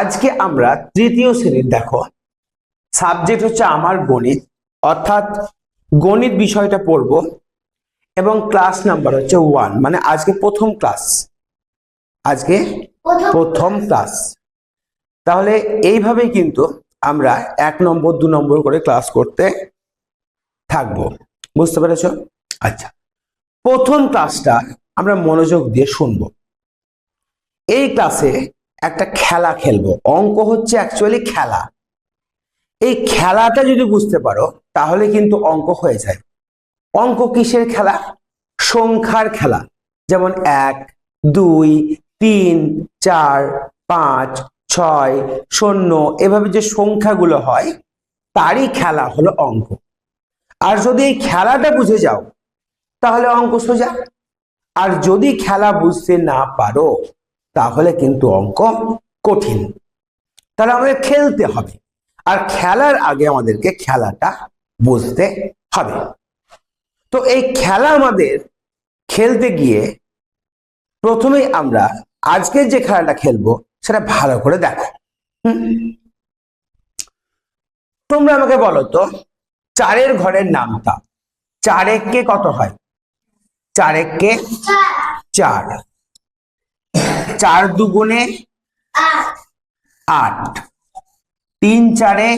আজকে আমরা তৃতীয় শ্রেণির দেখো। সাবজেক্ট হচ্ছে আমার গণিত অর্থাৎ গণিত বিষয়টা পড়ব এবং ক্লাস নাম্বার হচ্ছে ওয়ান মানে আজকে প্রথম ক্লাস আজকে প্রথম ক্লাস তাহলে এইভাবেই কিন্তু আমরা এক নম্বর দু নম্বর করে ক্লাস করতে থাকব। বুঝতে পেরেছ? আচ্ছা প্রথম ক্লাসটা আমরা মনোযোগ দিয়ে শুনব। এই ক্লাসে একটা খেলা খেলব। অঙ্ক হচ্ছে অ্যাকচুয়ালি খেলা। এই খেলাটা যদি বুঝতে পারো, তাহলে কিন্তু অঙ্ক হয়ে যায়। অঙ্ক কিসের খেলা? সংখ্যার খেলা। যেমন এক, দুই, তিন, চার, পাঁচ, ছয়, শূন্য, এভাবে যে সংখ্যাগুলো হয়, তারই খেলা হলো অঙ্ক। আর যদি এই খেলাটা বুঝে যাও, তাহলে অঙ্ক সোজা। আর যদি খেলা বুঝতে না পারো তাহলে কিন্তু অঙ্ক কঠিন। তাহলে আমাদের খেলতে হবে। আর খেলার আগে আমাদেরকে খেলাটা বুঝতে হবে। তো এই খেলা আমাদের খেলতে গিয়ে প্রথমেই আমরা আজকের যে খেলাটা খেলব সেটা ভালো করে দেখো? তোমরা আমাকে বলো তো চারের ঘরের নামটা। চার এককে কত হয়? চার। এককে চার। চার দুগুণে আট। তিন চারে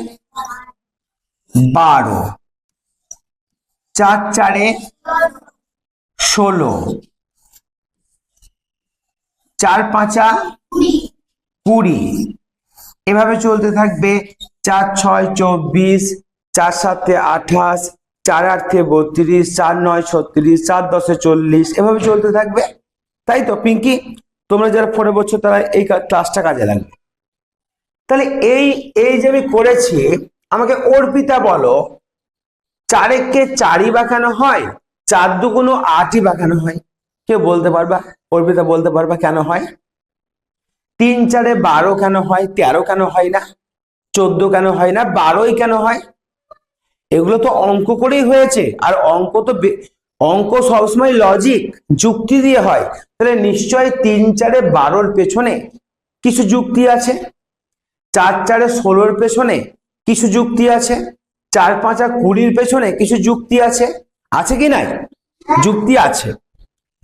বারো। চার চারে ষোলো। চার পাঁচা কুড়ি। এভাবে চলতে থাকবে। চার ছয় চব্বিশ, চার সাতে আঠাশ, চার আটে বত্রিশ, চার নয় ছত্রিশ, চার দশে চল্লিশ। এভাবে চলতে থাকবে। তাই তো, পিঙ্কি? তোমরা যারা ফোরে বলছো তারা এই ক্লাসটা কাজে লাগবে। তাহলে এই এই যে আমি করেছি, আমাকে অর্পিতা বলো, চারেককে চারই বাঁকানো হয়, চার দুগুণ আটই বাঁকানো হয়? কেউ বলতে পারবা? অর্পিতা বলতে পারবা কেন হয়? তিন চারে বারো কেন হয়? তেরো কেন হয় না? চোদ্দ কেন হয় না? বারোই কেন হয়? এগুলো তো অঙ্ক করেই হয়েছে। আর অঙ্ক তো অঙ্ক সবসময় লজিক যুক্তি দিয়ে হয়। তাহলে নিশ্চয় তিন চারে বারোর পেছনে কিছু যুক্তি আছে? চার চারে ষোলোর পেছনে কিছু যুক্তি আছে? চার পাঁচা কুড়ির পেছনে কিছু যুক্তি আছে? আছে কি নাই? যুক্তি আছে।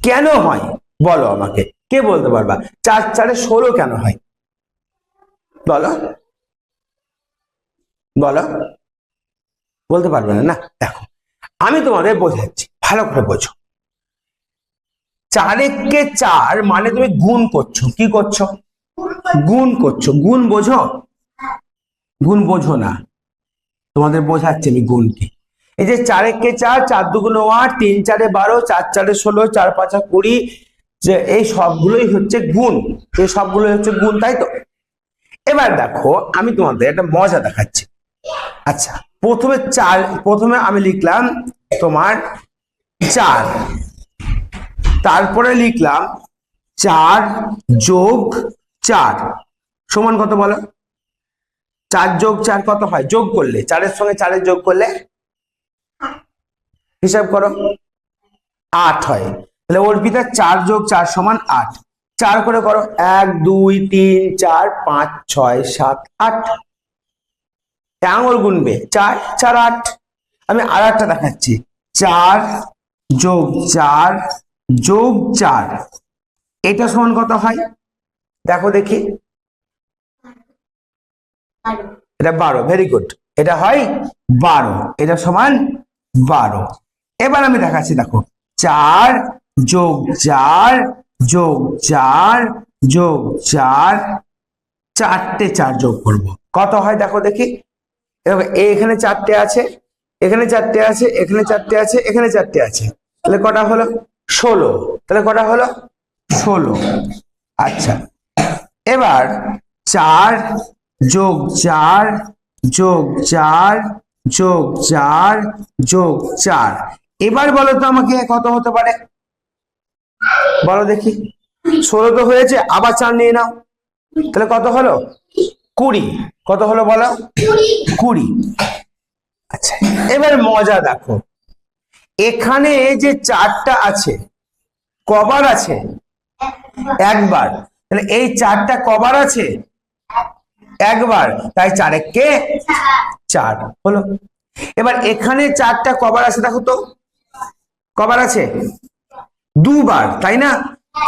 কেন হয়? বলো আমাকে। কে বলতে পারবা? চার চারে ষোলো কেন হয়? বলো। বলো। বলতে পারবে না না, দেখো। আমি তোমাদের বোঝাচ্ছি। ভালো করে বোঝো। চারেককে চার মানে তুমি গুণ করছ। কি করছ? গুণ করছ। গুণ বোঝো? গুণ বোঝো না। তোমাদের বোঝাচ্ছি আমি গুণ কি এই যে চারেককে চার চার দুগুণ আট, তিন চারে বারো, চার চারে ষোলো, চার পাঁচা কুড়ি, যে এই সবগুলোই হচ্ছে গুণ। এই সবগুলোই হচ্ছে গুণ, তাই তো? এবার দেখো, আমি তোমাদের একটা মজা দেখাচ্ছি। আচ্ছা প্রথমে চার, প্রথমে আমি লিখলাম তোমার চার। তারপরে লিখলাম চার যোগ চার। সমান কত বলো? চার যোগ চার কত হয়? যোগ করলে, চারের সঙ্গে চারের যোগ করলে হিসাব করো, আট হয়। তাহলে অর্পিতা চার যোগ চার সমান আট। চার করে করো, এক, দুই, তিন, চার, পাঁচ, ছয়, সাত, আট। আঙুল গুনবে, চার চার, আট। আমি আর একটা দেখাচ্ছি। চার যোগ চার যোগ চার। এটা সমান কত হয়? দেখো দেখি। এটা বারো ভেরি গুড এটা হয় বারো। এটা সমান বারো। এবার আমি দেখাচ্ছি দেখো। চার যোগ চার যোগ চার যোগ চার চারটে চার যোগ করব। কত হয় দেখো দেখি। এখানে চারটে আছে এখানে চারটে আছে এখানে চারটে আছে এখানে চারটে আছে। তাহলে কটা হলো? ষোলো। তাহলে কটা হলো? ষোলো। আচ্ছা। এবার চার যোগ চার যোগ চার যোগ চার যোগ চার। এবার বলো তো আমাকে কত হতে পারে? বলো দেখি। ষোলো তো হয়েছে, আবার চার নিয়ে নাও। তাহলে কত হলো? কুড়ি। কত হলো বলো? কুড়ি। আচ্ছা এবার মজা দেখো। এখানে যে চারটা আছে, কবার আছে? একবার। তাহলে এই চারটা কবার আছে? একবার। তাই চার কে? চার। হলো এবার এখানে চারটা কবার আছে, দেখো তো। কবার আছে? দুবার। তাই না?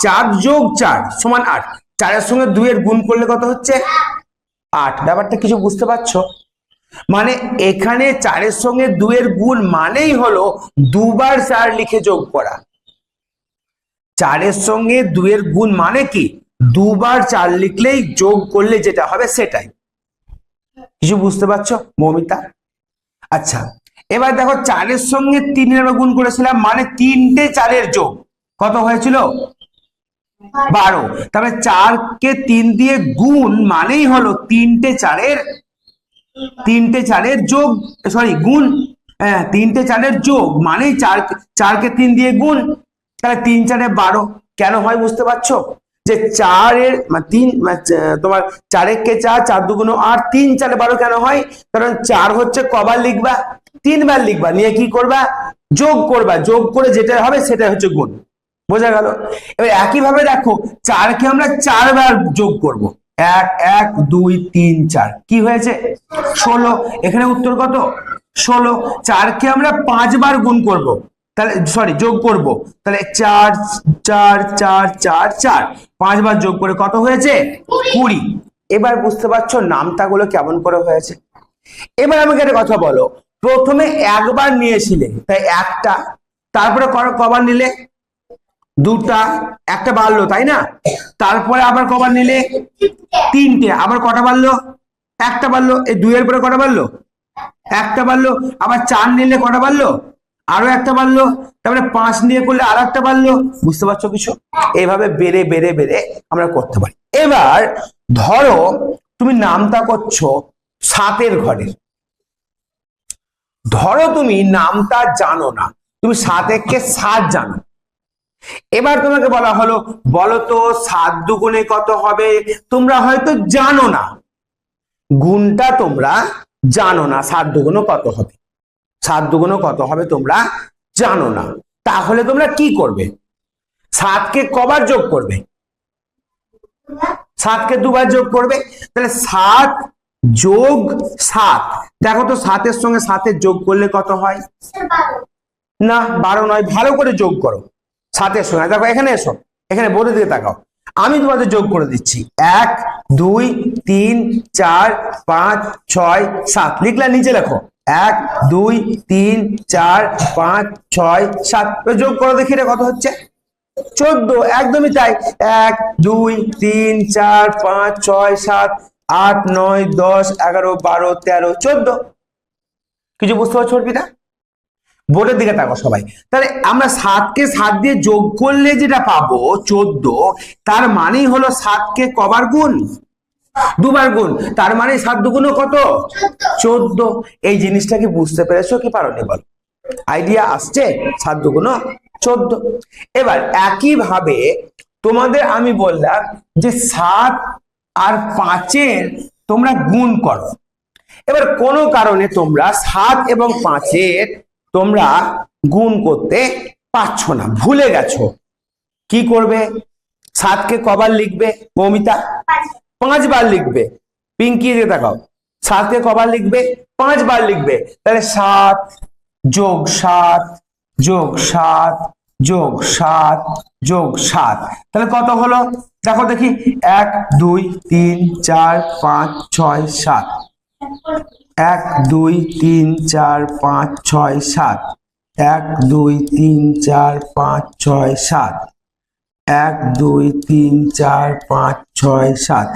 চার যোগ চার সমান আট। চারের সঙ্গে দুইয়ের গুণ করলে কত হচ্ছে? আট। ব্যাপারটা কিছু বুঝতে পারছ? মানে এখানে চারের সঙ্গে দুয়ের গুণ মানেই হলো দুবার চার লিখে যোগ করা। চারের সঙ্গে দুয়ের গুণ মানে কি? দুবার চার লিখলেই যোগ করলে যেটা হবে সেটাই। কিছু বুঝতে পারছ, মৌমিতা? আচ্ছা এবার দেখো চারের সঙ্গে তিনের আমরা গুণ করেছিলাম মানে তিনটে চারের যোগ। কত হয়েছিল? বারো। তবে চারকে তিন দিয়ে গুণ মানেই হলো তিনটে চারের তিনটে চারের যোগ সরি গুণ হ্যাঁ তিনটে চারের যোগ, মানেই চার, চারকে তিন দিয়ে গুণ, তাহলে তিন চারে বারো, কেন হয় বুঝতে পারছ? যে চারের মানে তিন মানে তোমার চারের কে চার চার দুগুণ আট, তিন চারে বারো কেন হয়? কারণ চার হচ্ছে কবার লিখবা, তিনবার লিখবা, নিয়ে কি করবা? যোগ করবা, যোগ করে যেটা হবে সেটা হচ্ছে গুণ, বোঝা গেল? এবার একইভাবে দেখো, চারকে আমরা চারবার যোগ করব। এক এক, দুই, তিন, চার। কি হয়েছে? ষোলো। এখানে উত্তর কত? ষোলো। চারকে আমরা পাঁচবার গুণ করব। তাহলে সরি যোগ করব। তাহলে চার চার চার চার চার। পাঁচবার যোগ করে কত হয়েছে? কুড়ি। এবার বুঝতে পারছ নামতাগুলো কেমন করে হয়েছে? এবার আমাকে একটা কথা বলো। প্রথমে একবার নিয়েছিলে, তাই একটা। তারপরে কবার নিলে? দুটা, একটা বাড়লো, তাই না? তারপরে আবার কবার নিলে তিনটে, আবার কটা বাড়লো? একটা বাড়লো, এই দুইয়ের পরে কটা বাড়লো? একটা বাড়লো, আবার চার নিলে কটা বাড়লো? আরও একটা বাড়লো, তারপরে পাঁচ নিয়ে করলে আর একটা বাড়লো? বুঝতে পারছ কিছু? এভাবে বেড়ে বেড়ে বেড়ে আমরা করতে পারি। এবার ধরো তুমি নামটা করছ সাতের ঘরের ধরো তুমি নামটা জানো না। তুমি সাত এককে সাত জানো। এবার তোমাকে বলা হলো বলো তো সাত দুগুণে কত হবে? তোমরা হয়তো জানো না। গুণটা তোমরা জানো না, সাত দুগুণ কত হবে? সাত দুগুণ কত হবে তোমরা জানো না। তাহলে তোমরা কি করবে? সাতকে কবার যোগ করবে? সাতকে দুবার যোগ করবে? তাহলে সাত যোগ সাত। দেখো তো সাতের সঙ্গে সাতের যোগ করলে কত হয়? না, বারো নয়। ভালো করে যোগ করো। সাতের সঙ্গে দেখো, এখানে এসো। এখানে বোর্ডের দিকে তাকাও। আমি তোমাদের যোগ করে দিচ্ছি। এক, দুই, তিন, চার, পাঁচ, ছয়, সাত। লিখলা নিচে লেখো। এক, দুই, তিন, চার, পাঁচ, ছয়, সাত। যোগ করো দেখি রে কত হচ্ছে। চোদ্দ, একদমই তাই। এক, দুই, তিন, চার, পাঁচ, ছয়, সাত, আট, নয়, দশ, এগারো, বারো, তেরো, চোদ্দ। কিছু বুঝতে পারছ অর্পিতা? বোর্ডের দিকে তাকো সবাই। তাহলে আমরা সাতকে সাত দিয়ে যোগ করলে যেটা পাবো, চোদ্দ, তার মানেই হলো সাতকে কবার গুণ? দুবার গুণ। তার মানে সাত দুগুণ কত? চোদ্দ। এই জিনিসটা কি বুঝতে পেরেছ কি পারোনি বল? আইডিয়া আসছে? সাত দুগুণ চোদ্দ। এবার একইভাবে তোমাদের আমি বললাম যে সাত আর পাঁচের তোমরা গুণ করো। এবার কোনো কারণে তোমরা সাত এবং পাঁচের তোমরা গুণ করতে পারছ না, ভুলে গেছো। কি করবে? সাতকে কবার লিখবে মৌমিতা পাঁচবার লিখবে। পিঙ্কি দিয়ে দেখাও? সাতকে কবার লিখবে? পাঁচবার লিখবে। তাহলে সাত যোগ সাত যোগ সাত যোগ সাত যোগ সাত। তাহলে কত হলো? দেখো দেখি। এক, দুই, তিন, চার, পাঁচ, ছয়, সাত। এক দুই তিন চার পাঁচ ছয় সাত। এক দুই তিন চার পাঁচ ছয় সাত। এক দুই তিন চার পাঁচ ছয় সাত।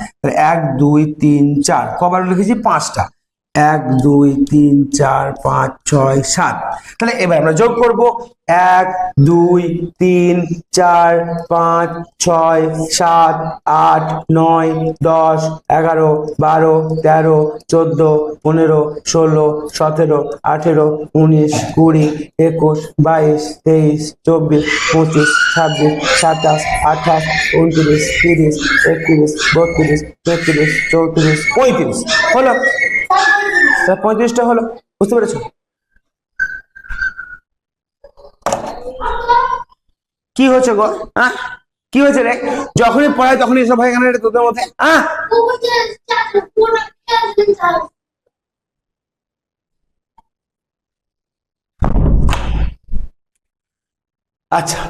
এক দুই তিন চার। কবার লিখেছি পাঁচটা। এক, দুই, তিন, চার, পাঁচ, ছয়, সাত। তাহলে এবার আমরা যোগ করব। এক, দুই, তিন, চার, পাঁচ, ছয়, সাত, আট, নয়, দশ, এগারো, বারো, তেরো, চোদ্দ, পনেরো, ষোলো, সতেরো, আঠেরো, উনিশ, কুড়ি, একুশ, বাইশ, তেইশ, চব্বিশ, পঁচিশ, ছাব্বিশ, সাতাশ, আঠাশ, উনত্রিশ, তিরিশ, একত্রিশ, বত্রিশ, তেত্রিশ, চৌত্রিশ, পঁয়ত্রিশ। হলো তাহলে পঁয়ত্রিশটা হলো। বুঝতে পেরেছ? কি হয়েছে গো? হ্যাঁ কি হয়েছে রে? যখনই পড়ায় তখনই এসব হয় এখানে তোদের মধ্যে? হ্যাঁ আচ্ছা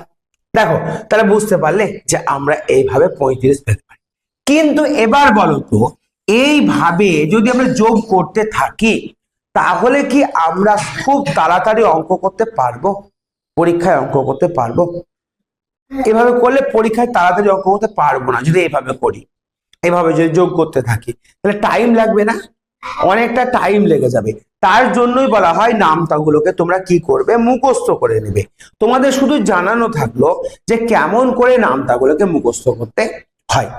দেখো, তাহলে বুঝতে পারলে যে আমরা এইভাবে পঁয়ত্রিশ পেতে পারি। কিন্তু এবার বলো তো এইভাবে যদি আমরা যোগ করতে থাকি, তাহলে কি আমরা খুব তাড়াতাড়ি অঙ্ক করতে পারব? পরীক্ষায় অঙ্ক করতে পারব? এভাবে করলে পরীক্ষায় তাড়াতাড়ি অঙ্ক করতে পারব না, যদি এইভাবে করি। এভাবে যদি যোগ করতে থাকি, তাহলে টাইম লাগবে না? অনেকটা টাইম লেগে যাবে। তার জন্যই বলা হয়, নামতাগুলোকে তোমরা কি করবে? মুখস্থ করে নেবে। তোমাদের শুধু জানানো থাকল যে কেমন করে নামতাগুলোকে মুখস্থ করতে হয়।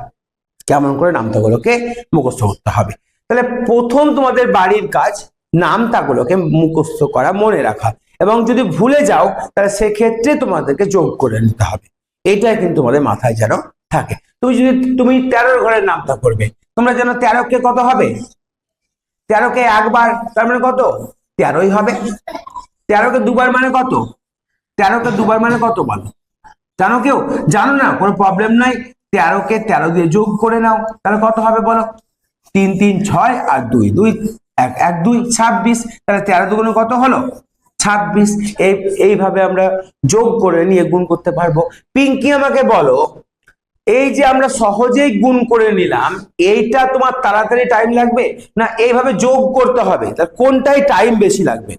কেমন করে নামতাগুলোকে মুখস্থ করতে হবে। তাহলে প্রথম তোমাদের বাড়ির কাজ নামতাগুলোকে মুখস্থ করা, মনে রাখা। এবং যদি ভুলে যাও, তাহলে সেক্ষেত্রে তোমাদেরকে যোগ করে নিতে হবে। এটাই কিন্তু তোমাদের মাথায় যেন থাকে। তুমি যদি, তুমি তেরোর ঘরের নামতা করবে, তোমরা যেন তেরোকে কত হবে? তেরোকে একবার, তার মানে কত? তেরোই হবে। তেরোকে দুবার মানে কত? তেরোকে দুবার মানে কত বলো? জানো কেউ? জানো না? কোনো প্রবলেম নাই? তেরোকে তেরো দিয়ে যোগ করে নাও। তাহলে কত হবে বলো? তিন তিন ছয় আর দুই দুই এক এক দুই ছাব্বিশ। তাহলে তেরো দুগুণে কত হলো? ছাব্বিশ। এই এইভাবে আমরা যোগ করে নিয়ে গুণ করতে পারব। পিঙ্কি আমাকে বলো এই যে আমরা সহজেই গুণ করে নিলাম এইটা তোমার তাড়াতাড়ি টাইম লাগবে না এইভাবে যোগ করতে হবে? তার কোনটাই টাইম বেশি লাগবে?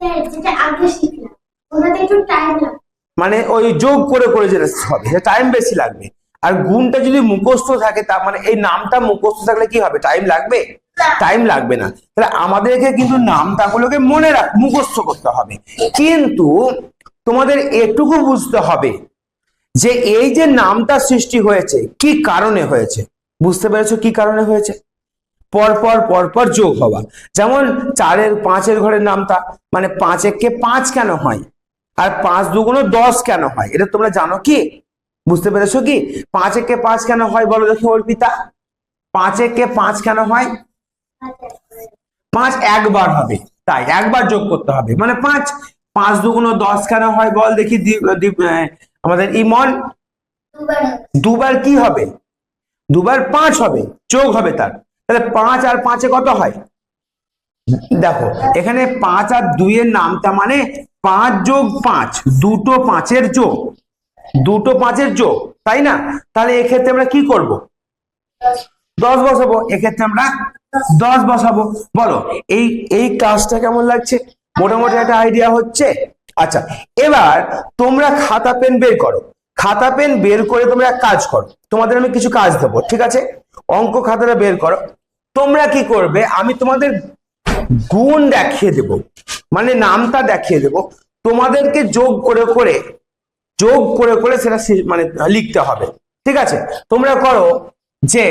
স্যার যেটা আগে শিখলাম। ওটাতে একটু টাইম লাগে মানে ওই যোগ করে করে যেটা হবে টাইম বেশি লাগবে। আর গুণটা যদি মুখস্থ থাকে তার মানে এই নামটা মুখস্থ থাকলে কি হবে? টাইম লাগবে? টাইম লাগবে না। তাহলে আমাদেরকে কিন্তু নামটাগুলোকে মনে রাখ, মুখস্থ করতে হবে। কিন্তু তোমাদের এটুকু বুঝতে হবে যে এই যে নামটা সৃষ্টি হয়েছে, কি কারণে হয়েছে? বুঝতে পেরেছ কি কারণে হয়েছে? পরপর পরপর যোগ হওয়া। যেমন চারের, পাঁচের ঘরের নামটা মানে পাঁচ এককে পাঁচ কেন হয়? আর পাঁচ দুগুণ দশ কেন হয়? এটা তোমরা জানো কি? বুঝতে পেরেছ কি? পাঁচ একে পাঁচ কেন হয় বলো দেখি অর্পিতা পাঁচ একে পাঁচ কেন হয়? পাঁচ একবার হবে। তাই, একবার যোগ করতে হবে। মানে পাঁচ। পাঁচ দুগুণ দশ কেন হয় বল দেখি আমাদের ইমন। দুবার কি হবে? দুবার পাঁচ হবে, যোগ হবে তার। তাহলে পাঁচ আর পাঁচে কত হয়? দেখো, এখানে পাঁচ আর দুইয়ের নামটা মানে পাঁচ যোগ পাঁচ, দুটো পাঁচের যোগ। দুটো পাঁচের যোগ, তাই না? তাহলে এক্ষেত্রে আমরা কি করব? দশ বসাবো, এক্ষেত্রে আমরা দশ বসাবো। বলো, এই এই কাজটা কেমন লাগছে? মোটামুটি একটা আইডিয়া হচ্ছে? আচ্ছা এবার তোমরা খাতা পেন বের করো। খাতা পেন বের করে তোমরা কাজ করো। তোমাদের আমি কিছু কাজ দেবো, ঠিক আছে? অঙ্ক খাতাটা বের করো। তোমরা কি করবে, আমি তোমাদের গুণ দেখিয়ে দেব মানে নামটা দেখিয়ে দেব। তোমাদেরকে যোগ করে করে যোগ করে করে সেটা মানে লিখতে হবে। ঠিক আছে? তোমরা করো যে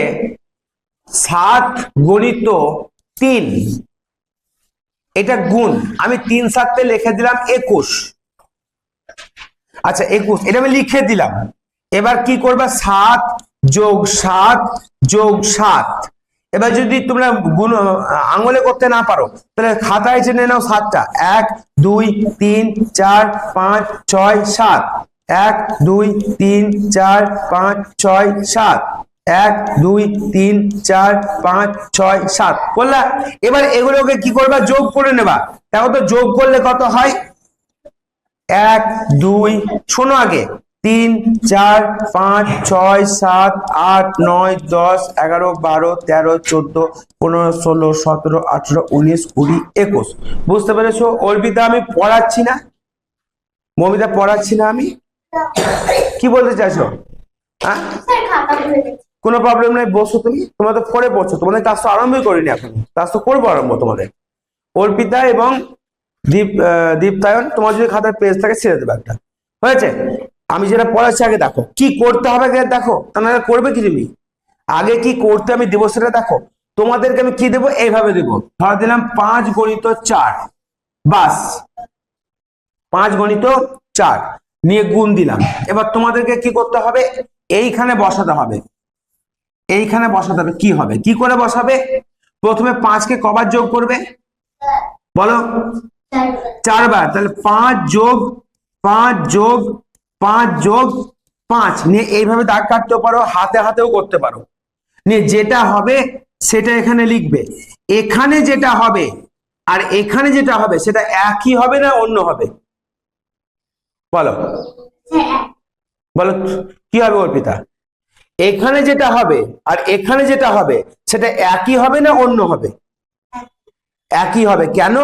সাত গণিত তিন, এটা গুণ। আমি তিন সাততে লিখে দিলাম একুশ। আচ্ছা একুশ। এটা আমি লিখে দিলাম। এবার কি করবে? সাত যোগ সাত যোগ সাত। এবার যদি তোমরা গুণ, আঙুলে করতে না পারো, তাহলে খাতায় জেনে নাও সাতটা। এক, দুই, তিন, চার, পাঁচ, ছয়, সাত। এক, দুই, তিন, চার, পাঁচ, ছয়, সাত। এক, দুই, তিন, চার, পাঁচ, ছয়, সাত। বললা, এবার এগুলোকে কি করবা? যোগ করে নেবা। দেখো তো, যোগ করলে কত হয়? এক, দুই, শোনো আগে। তিন, চার, পাঁচ, ছয়, সাত, আট, নয়, দশ, এগারো, বারো, তেরো, চোদ্দ, পনেরো, ষোলো, সতেরো, আঠেরো, উনিশ, কুড়ি, একুশ। বুঝতে পেরেছ? অর্পিতা, আমি পড়াচ্ছি না। মমিতা, পড়াচ্ছি না আমি? কি বলতে চাইছো? হ্যাঁ? কোনো প্রবলেম নেই বসো তুমি। তোমরা তো পড়ে পড়ছো তোমাদের কাজ তো আরম্ভই করিনি এখন। কাজ তো করব আরম্ভ তোমাদের। অর্পিতা এবং দীপ দীপ্তায়ন তোমার যদি খাতার পেজ থাকে ছেড়ে দেবে একটা। হয়েছে? আমি যেটা পড়াচ্ছি আগে দেখো। কি করতে হবে আগে দেখো। তা নাহলে করবে কি তুমি? আগে কি করতে আমি দেবো সেটা দেখো। তোমাদেরকে আমি কি দেবো? এইভাবে দেবো। ধর দিলাম পাঁচ গণিত চার। বাস। পাঁচ গণিত চার। নিয়ে গুণ দিলাম। এবার তোমাদেরকে কি করতে হবে? এইখানে বসাতে হবে। এইখানে বসাতে হবে। কি হবে? কি করে বসাবে? প্রথমে পাঁচকে কবার যোগ করবে। বলো। চারবার। তাহলে পাঁচ যোগ পাঁচ যোগ পাঁচ যোগ, পাঁচ। নিয়ে এইভাবে দাগ কাটতে পারো, হাতে হাতেও করতে পারো। নিয়ে যেটা হবে, সেটা এখানে লিখবে। এখানে যেটা হবে, আর এখানে যেটা হবে, সেটা একই হবে না অন্য হবে? বলো। বলো কি হবে অর্পিতা এখানে যেটা হবে আর এখানে যেটা হবে সেটা একই হবে না অন্য হবে? একই হবে। কেন?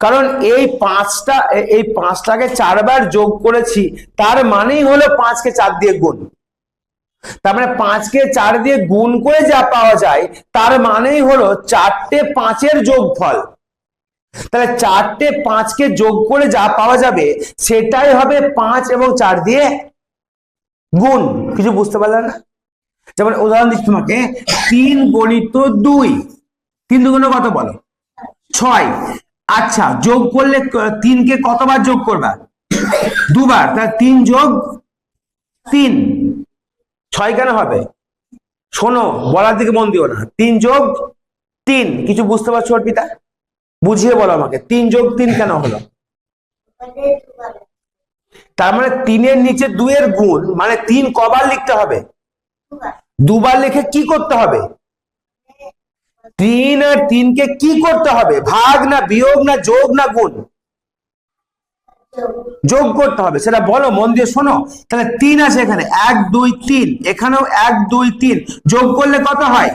কারণ এই পাঁচটা এই পাঁচটাকে চারবার যোগ করেছি তার মানেই হলো পাঁচকে চার দিয়ে গুণ। তার মানে পাঁচকে চার দিয়ে গুণ করে যা পাওয়া যায় তার মানেই হলো চারটে পাঁচের যোগফল। তাহলে চারটে পাঁচকে যোগ করে যা পাওয়া যাবে, সেটাই হবে পাঁচ এবং চার দিয়ে গুণ। কিছু বুঝতে পারলে না? যেমন উদাহরণ দিচ্ছি তোমাকে, তিন গণিত দুই। তিন দুগুণ কত বলো? ছয়। আচ্ছা যোগ করলে তিনকে কতবার যোগ করবা? দুবার। তাহলে তিন যোগ তিন। ছয় কেন হবে? শোনো, বলার দিকে মন দিও না। তিন যোগ তিন। কিছু বুঝতে পারছ অর্পিতা বুঝিয়ে বলো আমাকে, তিন যোগ তিন কেন হলো? তার মানে তিনের নিচে দুইয়ের গুণ মানে তিন কবার লিখতে হবে। দুবার লিখে কি করতে হবে? তিন আর তিনকে কি করতে হবে? ভাগ না বিয়োগ না যোগ না গুণ? যোগ করতে হবে। সেটা বলো, মন দিয়ে শোনো। তাহলে তিন আছে এখানে, এক, দুই, তিন। এখানেও এক, দুই, তিন। যোগ করলে কত হয়?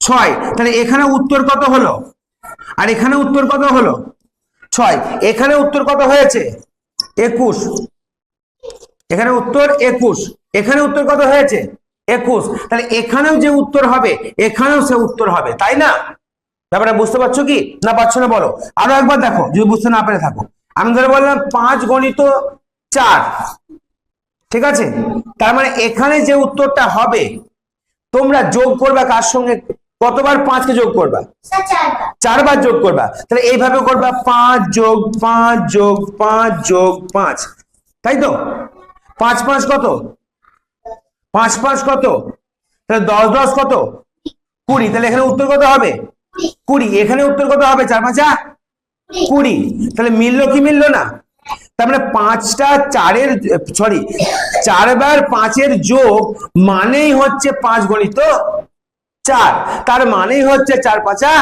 ছয়। তাহলে এখানে উত্তর কত হলো? আর এখানে উত্তর কত হলো? ছয়। এখানে উত্তর কত হয়েছে? একুশ। এখানে উত্তর একুশ। এখানে উত্তর কত হয়েছে? একুশ। তাহলে এখানেও যে উত্তর হবে, এখানেও সে উত্তর হবে, তাই না? ব্যাপারটা বুঝতে পারছ কি? না পারছ না বলো। আরও একবার দেখো, যদি বুঝতে না পেরে থাকো। আমি ধরে বললাম পাঁচ গণিত চার। ঠিক আছে? তার মানে এখানে যে উত্তরটা হবে, তোমরা যোগ করবে কার সঙ্গে? কতবার পাঁচকে যোগ করবা? চারবার। চারবার যোগ করবা। তাহলে এইভাবে করবা পাঁচ যোগ পাঁচ যোগ পাঁচ যোগ পাঁচ। তাই তো? পাঁচ পাঁচ কত? পাঁচ পাঁচ কত? তাহলে দশ দশ কত? কুড়ি। তাহলে এখানে উত্তর কত হবে? কুড়ি। এখানে উত্তর কত হবে? চার পাঁচা? কুড়ি। তাহলে মিললো কি মিললো না? তার মানে পাঁচটা চারের সরি চারবার পাঁচের যোগ মানেই হচ্ছে পাঁচ গণিত। চার। তার মানেই হচ্ছে চার পাঁচা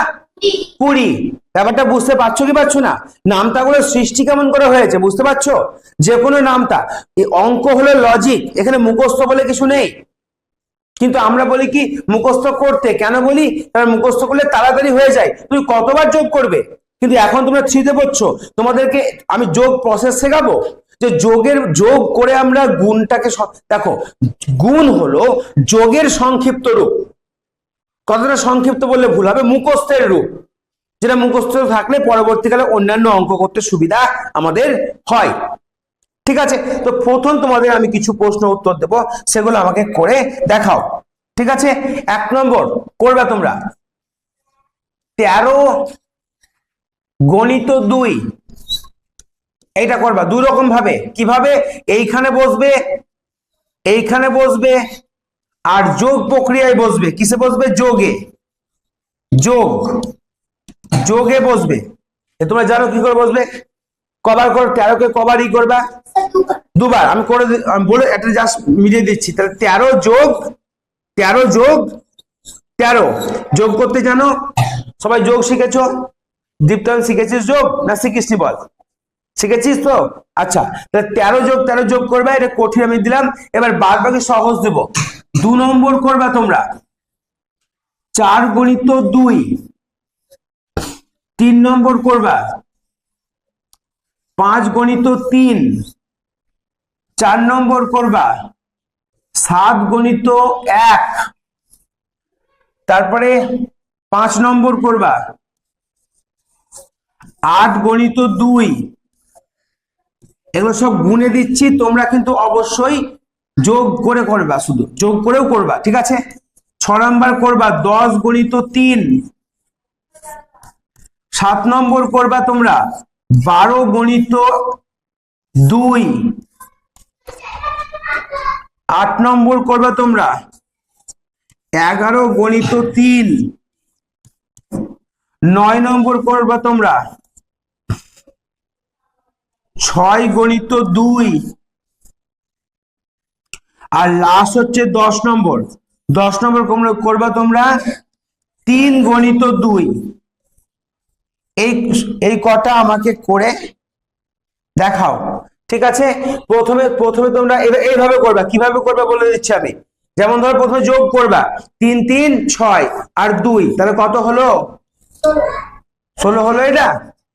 কুড়ি। ব্যাপারটা বুঝতে পারছ কি পারছ না? নামতাগুলো সৃষ্টি কেমন করে হয়েছে বুঝতে পারছ? যে কোনো এই অঙ্ক হলো লজিক এখানে মুখস্থ বলে কিছু নেই। কিন্তু আমরা বলি কি, মুখস্থ করতে। কেন বলি? কারণ মুখস্থ করলে তাড়াতাড়ি হয়ে যায়। তুমি কতবার যোগ করবে? কিন্তু এখন তোমরা থ্রিতে পড়ছো। তোমাদেরকে আমি যোগ প্রসেস শেখাবো। যে যোগের, যোগ করে আমরা গুণটাকে দেখো, গুণ হলো যোগের সংক্ষিপ্ত রূপ। কতটা সংক্ষিপ্ত বললে ভুল হবে? মুখস্থের রূপ। যেটা মুখস্থ থাকলে পরবর্তীকালে অন্যান্য অঙ্ক করতে সুবিধা আমাদের হয়। ঠিক আছে? তো প্রথম তোমাদের আমি কিছু প্রশ্ন উত্তর দেব, সেগুলো আমাকে করে দেখাও। ঠিক আছে? এক নম্বর, করবে তোমরা। তেরো গণিত দুই। এইটা করবা। দুই রকম ভাবে কীভাবে? এইখানে বসবে এইখানে বসবে আর যোগ প্রক্রিয়ায় বসবে। কিসে বসবে? যোগে। যোগ। যোগে বসবে। তোমরা জানো কি করে বসবে? কবার কর তেরোকে ই করবা? দুবার। আমি করে বলে একটা জাস্ট মিলিয়ে দিচ্ছি। তাহলে তেরো যোগ তেরো যোগ তেরো। যোগ করতে জানো? সবাই যোগ শিখেছো? দীপ্তান শিখেছিস যোগ না শিখিসনি বল? শিখেছিস তো? আচ্ছা। তাহলে তেরো যোগ তেরো যোগ করবে। এটা কঠিন আমি দিলাম। এবার বাদ বাকি সহজ দেব। দু নম্বর করবা তোমরা। চার গণিত দুই। তিন নম্বর করবা। পাঁচ গণিত তিন। চার নম্বর করবা। সাত গণিত এক। তারপরে পাঁচ নম্বর করবা। আট গণিত দুই। এগুলো সব গুণে দিচ্ছি, তোমরা কিন্তু অবশ্যই যোগ করে করবা শুধু, যোগ করেও করবা, ঠিক আছে? ছ নম্বর করবা, দশ গণিত তিন। সাত নম্বর করবা তোমরা, বারো গণিত দুই। আট নম্বর করবা তোমরা, এগারো গণিত তিন। নয় নম্বর করবা তোমরা, ছয় গণিত দুই। আর লাস্ট হচ্ছে দশ নম্বর। দশ নম্বর করবা তোমরা তিন গণিত দুই। এই এই কটা আমাকে করে দেখাও। ঠিক আছে? প্রথমে প্রথমে তোমরা এইভাবে করবা। কীভাবে করবে বলে দিচ্ছি আমি। যেমন ধরো প্রথমে যোগ করবা। তিন তিন, ছয় আর দুই। তাহলে কত হলো? ষোলো হলো এটা?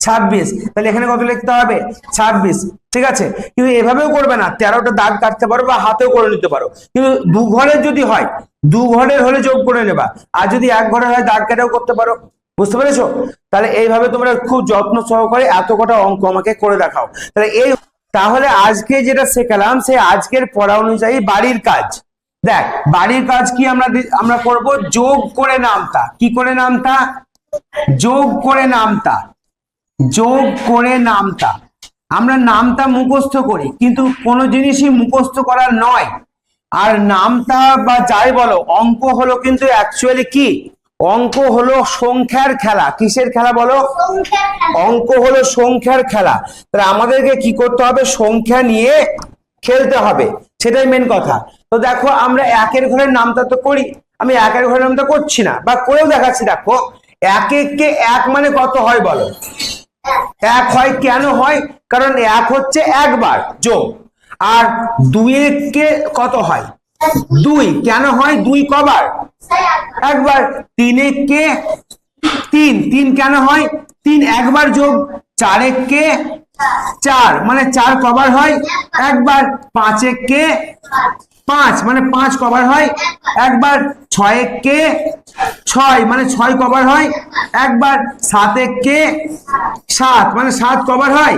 ছাব্বিশ। তাহলে এখানে কত লিখতে হবে? ছাব্বিশ। ঠিক আছে? কিন্তু এভাবেও করবে না। তেরোটা দাগ কাটতে পারো বা হাতেও করে নিতে পারো। কিন্তু দু ঘরের যদি হয়, দু ঘরের হলে যোগ করে নেবা। আর যদি এক ঘরের হয়, দাগ কাটাও করতে পারো। বুঝতে পেরেছ? তাহলে এইভাবে তোমরা খুব যত্ন সহকারে এত কটা অঙ্ক আমাকে করে দেখাও। তাহলে এই তাহলে আজকে যেটা শেখালাম, সেই আজকের পড়া অনুযায়ী বাড়ির কাজ। দেখ, বাড়ির কাজ কি আমরা আমরা করব? যোগ করে নামতা। কি করে নামতা? যোগ করে নামতা। যোগ করে নামতা। আমরা নামতা মুখস্থ করি, কিন্তু কোনো জিনিসই মুখস্থ করার নয়। আর নামতা বা যাই বলো, অঙ্ক হলো কিন্তু অ্যাকচুয়ালি কি? অঙ্ক হলো সংখ্যার খেলা। কিসের খেলা বলো? অঙ্ক হলো সংখ্যার খেলা। তাহলে আমাদেরকে কি করতে হবে? সংখ্যা নিয়ে খেলতে হবে। সেটাই মেন কথা। তো দেখো, আমরা একের ঘরের নামটা তো করি। আমি একের ঘরের নামটা করছি না। বা করেও দেখাচ্ছি, দেখো। এক এককে এক মানে কত হয় বলো? এক হয় কেন হয়? কারণ এক হচ্ছে একবার যোগ। আর দুই এককে কত হয়? দুই। কেন হয়? দুই কবার। একবার। একবার তিন। কে তিন তিন কেন হয়? তিন একবার যোগ। চার কে চার। মানে চার কবার হয়? একবার। পাঁচ কে পাঁচ মানে পাঁচ কবার হয়, একবার ছয় কে, ছয় মানে ছয় কবার হয়, একবার সাত কে, সাত মানে সাত কবার হয়,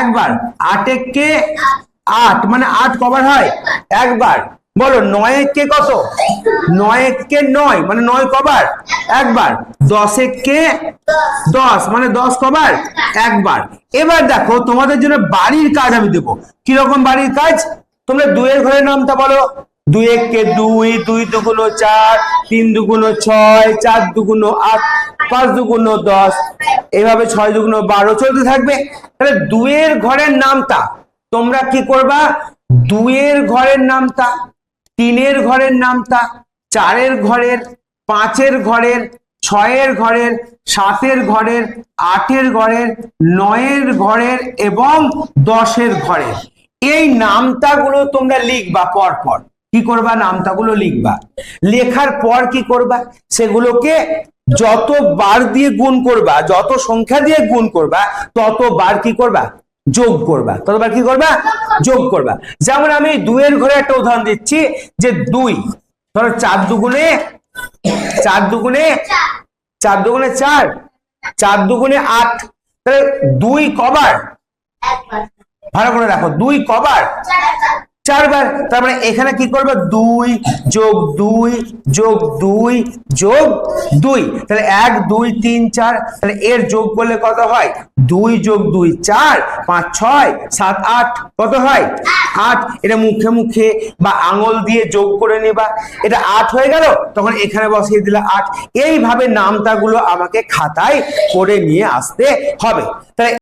একবার আট কে, আট মানে আট কবার হয়, একবার, বলো নয় কে কত? নয় কে নয় মানে নয় কবার একবার দশ কে দশ মানে দশ কবার একবার। এবার দেখো তোমাদের জন্য বাড়ির কাজ আমি দেবো। কীরকম বাড়ির কাজ? তোমরা দুয়ের ঘরের নামটা বলো। দুই এককে দুই দুই দুগুলো চার, তিন দুগুলো ছয়, চার দুগুলো আট, পাঁচ দুগুলো দশ। এভাবে ছয় দুগুলো বারো চলতে থাকবে। তাহলে দুয়ের ঘরের নামটা তোমরা কি করবা? দুয়ের ঘরের নামটা, তিনের ঘরের নামটা, চারের ঘরের, পাঁচের ঘরের, ছয়ের ঘরের, সাতের ঘরের, আটের ঘরের, নয়ের ঘরের এবং দশের ঘরের। এই নামতাগুলো তোমরা লিখবা পর পর। কি করবা? নামতাগুলো লিখবা। লেখার পর কি করবা? সেগুলোকে যত বার দিয়ে গুণ করবা, যত সংখ্যা দিয়ে গুণ করবা, তত বার কি করবা? যোগ করবা। ততবার কি করবা? যোগ করবা। যেমন আমি দুইয়ের ঘরে একটা উদাহরণ দিচ্ছি যে দুই। ধরো চার দুগুণে চার দুগুণে চার। দুগুণে চার চার দুগুণে আট। তাহলে দুই কবার। ভালো করে রাখো। দুই কবার। চার, চার। চারবার। তার মানে এখানে কি করবে? দুই যোগ দুই যোগ দুই যোগ দুই। তাহলে এক দুই তিন চার। তাহলে এর যোগ করলে কত হয়? দুই যোগ দুই চার। পাঁচ ছয় সাত আট। কত হয়? আট। এটা মুখে মুখে বা আঙুল দিয়ে যোগ করে নেবা। এটা আট হয়ে গেল তখন এখানে বসিয়ে দিলে আট। এইভাবে নামতাগুলো আমাকে খাতায় করে নিয়ে আসতে হবে। তাহলে